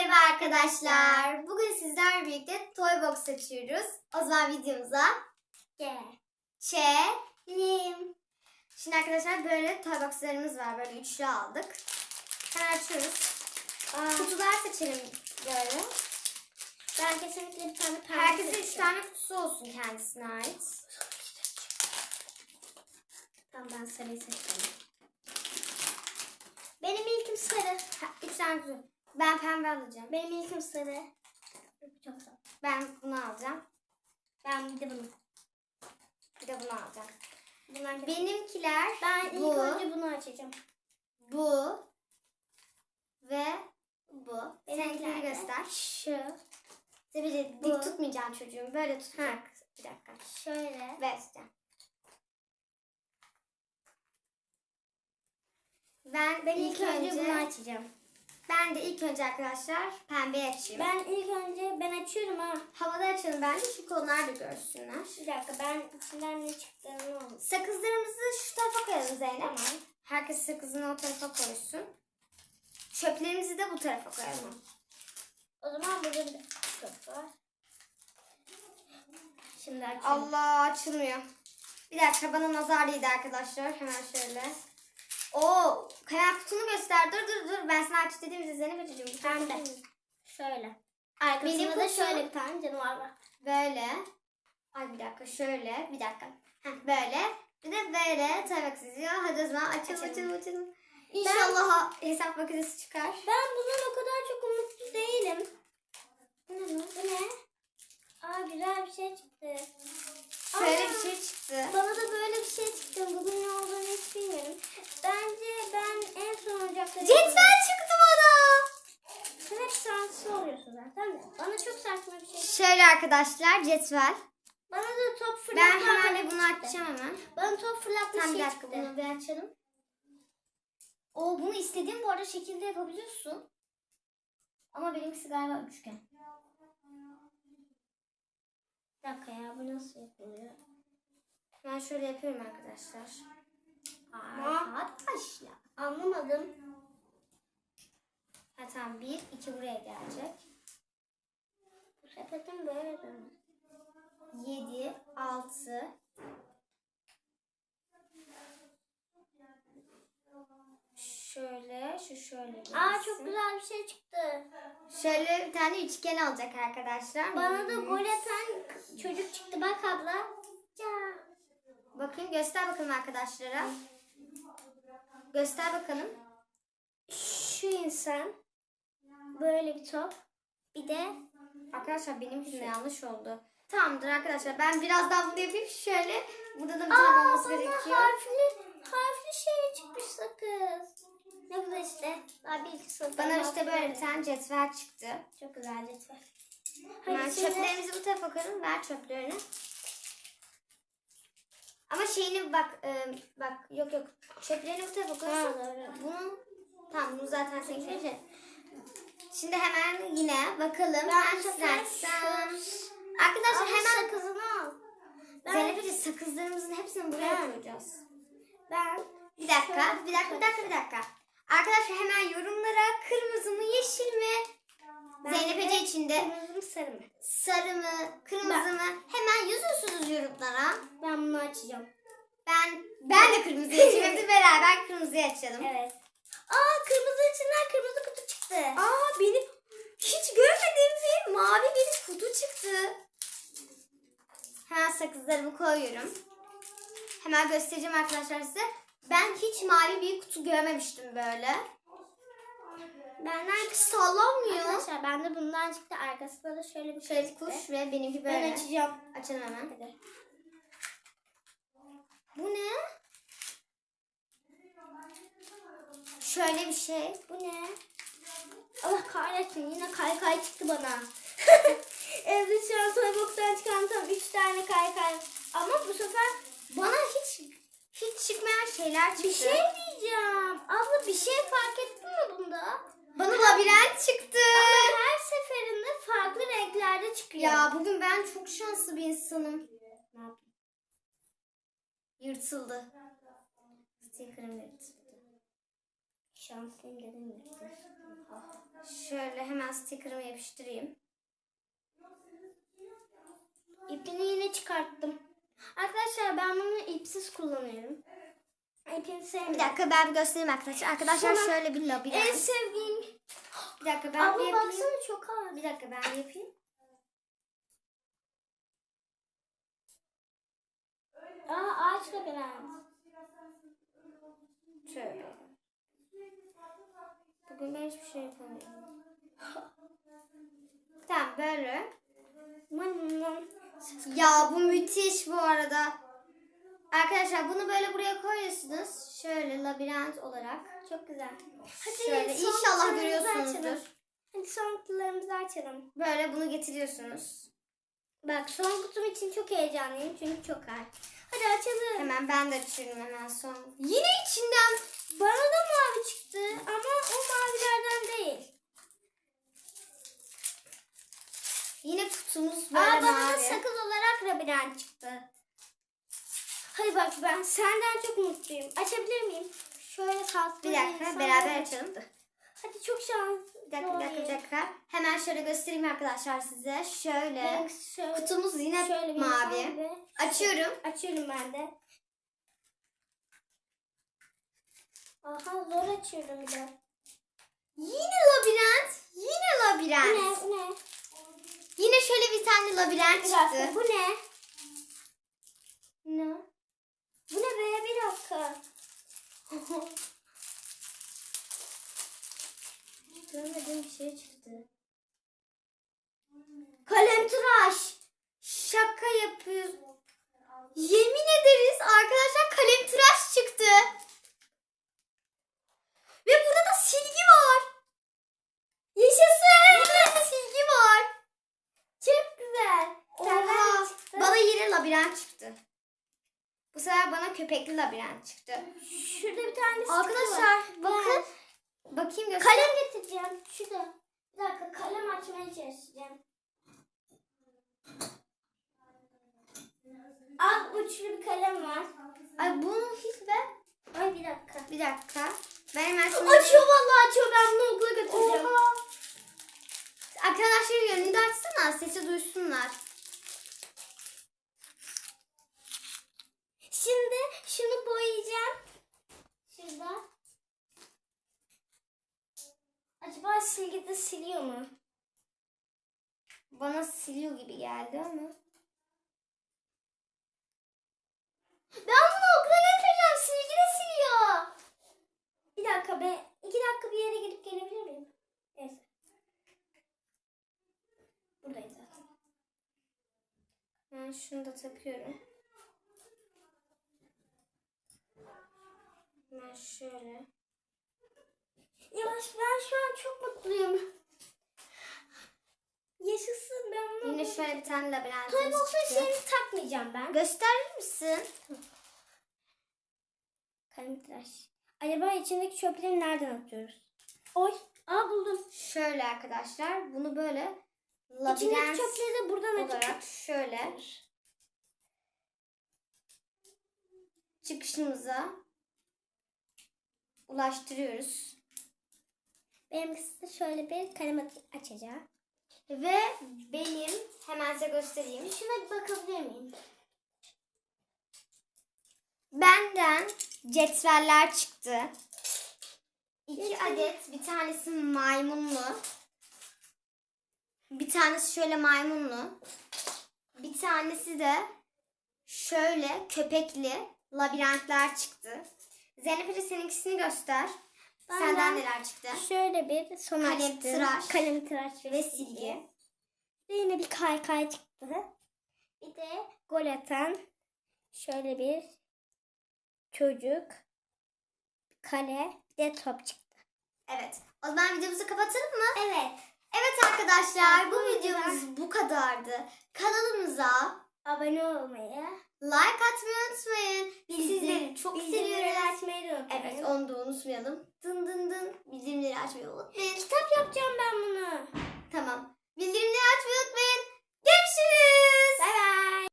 Merhaba arkadaşlar. Bugün sizlerle birlikte Toy Box açıyoruz. O zaman videomuza geçelim. Şimdi arkadaşlar böyle Toy Box'larımız var. Böyle üçlü aldık. Hemen açıyoruz. Kutular seçelim böyle. Ben kesinlikle bir tane pembe Herkesin üç tane kutusu olsun kendisine ait. Tamam ben sarıyı seçeceğim. Benim ilkim sarı. Ha, üç tane kutu. Ben pembe alacağım. Benim ilkim sarı. Çok ol. Ben bunu alacağım. Ben bir de bunu. Bir de bunu alacağım. Bunlar Benimkiler ben ilk bu, önce bunu açacağım. bu ve bu. Benimkiler Seninkini de göster. Şu. Tabii Bu. dik tutmayacağım çocuğum. Böyle tutacak. Bir dakika. Şöyle. Ve tutacağım. Ben, Ben ilk önce, bunu açacağım. Ben de ilk önce arkadaşlar pembe açayım. Ben ilk önce ben açıyorum ha. Havada açalım bence çünkü onlar da görsünler. Bir dakika ben içinden ne çıktığını olsun. Sakızlarımızı şu tarafa koyalım Zeynep. Herkes sakızını o tarafa koysun. Çöplerimizi de bu tarafa koyalım. O zaman burada bir kutu var. Şimdi açıyorum. Allah açılmıyor. Bir dakika bana nazar değdi arkadaşlar. Hemen şöyle. Oo, kalem kutunu göster. Dur dur dur. Ben sana aç Zeynep açacağım. Bu tarafa. Pembe. Şöyle. Arkasında Benim da kutum- şöyle bir tane canavar var. Böyle. Ay bir dakika şöyle. Bir dakika. Heh, böyle. Bir de böyle tabak çiziyor. Hadi o zaman açalım Açalım. açalım açalım. İnşallah hesap makinesi çıkar. Ben bundan o kadar çok umutlu değilim. Bu ne? Bu ne? Aa güzel bir şey çıktı. Şöyle Aa, bir şey çıktı. Bana da böyle bir şey çıktı. Bugün ne olduğunu hiç bilmiyorum. Bence ben en son oyuncakları... Cetvel çıktı bana. Sen hep şanslı oluyorsun zaten de. Bana çok saçma bir şey. Şöyle arkadaşlar cetvel. Bana da top fırlatma Ben hemen bir bunu çıktı. açacağım hemen. Bana top fırlatma Tam bir şey dakika çıktı. bunu bir açalım. O bunu istediğin bu arada şekilde yapabiliyorsun. Ama benimkisi galiba üçgen. Bir dakika ya bu nasıl yapılıyor? Ben şöyle yapıyorum arkadaşlar. Arkadaşlar. Anlamadım. Ha tamam bir, iki buraya gelecek. Bu sepetin böyle dönüyor. Yedi, altı. Şöyle, şu şöyle Aa gelsin. çok güzel bir şey çıktı. Şöyle bir tane üçgen alacak arkadaşlar. Bana da gol atan çocuk çıktı. Bak abla. Ya. Bakayım göster bakalım arkadaşlara. Göster bakalım. Şu insan. Böyle bir top. Bir de Arkadaşlar benimkinde yanlış oldu. Tamamdır arkadaşlar. Ben birazdan bunu yapayım. Şöyle burada da bir tane Aa, olması bana gerekiyor. harfli, harfli şey çıkmış sakız. Ne güzel işte. Daha bir iki sınıfta Bana işte böyle bir tane cetvel çıktı. Çok güzel cetvel. Hadi şimdi çöplerimizi bu tarafa koyalım. Ver çöplerini. Ama şeyini bak e, bak yok yok. Çöplerini bu tarafa doğru. Bunu tamam bunu zaten sen göreceksin. Şimdi hemen yine bakalım. Ben şu- Arkadaşlar Ama hemen sakızını al. Ben, Zeynep Ece, sakızlarımızın hepsini buraya Ben- koyacağız. ben Bir dakika, bir dakika, bir dakika, bir dakika. Arkadaşlar hemen yorumlara kırmızı mı, yeşil mi? Ben Zeynep Ece içinde kırmızı mı sarı mı? sarı mı, kırmızı mı? Hemen yazıyorsunuz yorumlara. Ben bunu açacağım. Ben ben de kırmızı açayım. Hepsi beraber kırmızıyı açalım. Evet. Aa kırmızı içinden kırmızı kutu çıktı. Aa benim hiç görmediğim bir mavi bir kutu çıktı. Hemen sakızlarımı koyuyorum. Hemen göstereceğim arkadaşlar size. Ben hiç mavi bir kutu görmemiştim böyle. Benden Hiç sallanmıyor. Arkadaşlar bende bundan çıktı. Arkasında da şöyle bir şey Şöyle kuş ve benimki Ben böyle. açacağım. Açalım hemen. Hadi. Bu ne? Şöyle bir şey. Bu ne? Allah kahretsin yine kaykay çıktı bana. Evde şu an Toybox'tan çıkan tam 3 tane kaykay. Ama bu sefer Bana hiç hiç çıkmayan şeyler çıktı. bir şey diyeceğim. Abla bir şey fark ettin mi bunda? Bana labirent çıktı. Ama her seferinde farklı renklerde çıkıyor. Ya bugün ben çok şanslı bir insanım. Ne yapayım? Yırtıldı. Sticker'ım yırtıldı. Şanslıyım dedim ya. Şöyle hemen sticker'ımı yapıştırayım. İpini yine çıkarttım. Arkadaşlar ben bunu ipsiz kullanıyorum. Bir dakika ben bir göstereyim arkadaşlar. Arkadaşlar Sonra- şöyle bir labirent. En sevdiğim. Bir dakika ben Abla bir yapayım. baksana çok ağır. Bir dakika ben bir yapayım. Aa ağaç labirent. Şöyle. Bugün ben hiçbir şey yapamıyorum. tamam böyle. Ya bu müthiş bu arada. Arkadaşlar bunu böyle buraya koyuyorsunuz. Şöyle labirent olarak. Çok güzel. Hadi Şöyle son inşallah kutularımızı görüyorsunuzdur. açalım. Hadi son kutularımızı açalım. Böyle bunu getiriyorsunuz. Bak son kutum için çok heyecanlıyım çünkü çok ağır. Hadi açalım. Hemen ben de açıyorum hemen son. Yine içinden Bana da mavi çıktı ama o mavilerden değil. yine kutumuz böyle Aa, bana da mavi. sakız olarak labirent çıktı. Hadi bak ben senden çok mutluyum. Açabilir miyim? Şöyle kalktı. Bir dakika beraber açalım. Hadi çok şanslı. Bir dakika bir dakika bir dakika. Hemen şöyle göstereyim arkadaşlar size. Şöyle. Benimkisi şöyle, Kutumuz yine şöyle mavi. Açıyorum. Açıyorum ben de. Aha zor açıyorum bir de. Yine labirent. Yine Bu labirent. ne? Bu ne? Yine şöyle bir tane labirent çıktı. Bu ne? Ne? Bu ne be? Bir dakika. Görmediğim bir şey çıktı. Kalem tıraş. Şaka yapıyorsun. Yemin ederiz arkadaşlar kalem tıraş çıktı. Ve burada da silgi var. Yaşasın. Burada da silgi var. Çok güzel. Oha. Bana yine labirent çıktı. Bu sefer bana köpekli labirent çıktı. Şurada bir tane sticker Arkadaşlar var. bakın. Bakayım göster. Kalem getireceğim. Şurada. Bir dakika kalem açmaya çalışacağım. Al uçlu bir kalem var. Ay bunu hiç ver. Ay bir dakika. Bir dakika. Ben hemen şunu... Açıyor vallahi açıyor. Ben bunu okula götüreceğim. Oha. Arkadaşların yönünü açsana. Sesi duysunlar. Şimdi şunu boyayacağım. Şurada. Acaba silgi de siliyor mu? Bana siliyor gibi geldi ama. Ben bunu okula götüreceğim. Silgi de siliyor. Bir dakika be. iki dakika bir yere gidip gelebilir miyim? Neyse. Buradayız zaten. Ben şunu da takıyorum. Ben şöyle. Yavaş ben şu an çok mutluyum. Yaşasın ben bunu. Yine şöyle bir tane labirentimiz Toybox'un şeyini takmayacağım ben. Gösterir misin? Kalem tıraş. Acaba içindeki çöpleri nereden atıyoruz? Oy. Aa buldum. Şöyle arkadaşlar. Bunu böyle İçindeki labirent çöpleri de buradan olarak atıp şöyle çıkışımıza ulaştırıyoruz. Benimkisi de şöyle bir kalem açacağım. Ve benim hemen size göstereyim. Şuna bir bakabilir miyim? Benden cetveller çıktı. İki Cetvel. adet. Bir tanesi maymunlu. Bir tanesi şöyle maymunlu. Bir tanesi de şöyle köpekli labirentler çıktı. Zeynep Ece seninkisini göster. Benden Senden neler çıktı? Şöyle bir son Kalem açtım. tıraş Kalem tıraş Ve silgi. Ve yine bir kaykay çıktı. Bir de gol atan şöyle bir çocuk, kale, bir de top çıktı. Evet. O zaman videomuzu kapatalım mı? Evet. Evet arkadaşlar bu Bu videomuz bu kadardı. Kanalımıza Abone olmayı, like atmayı unutmayın. Sizleri çok seviyoruz. açmayı da unutmayın. Evet onu da unutmayalım. Dın dın dın. Bildirimleri açmayı unutmayın. Kitap yapacağım ben bunu. Tamam. Bildirimleri açmayı unutmayın. Görüşürüz.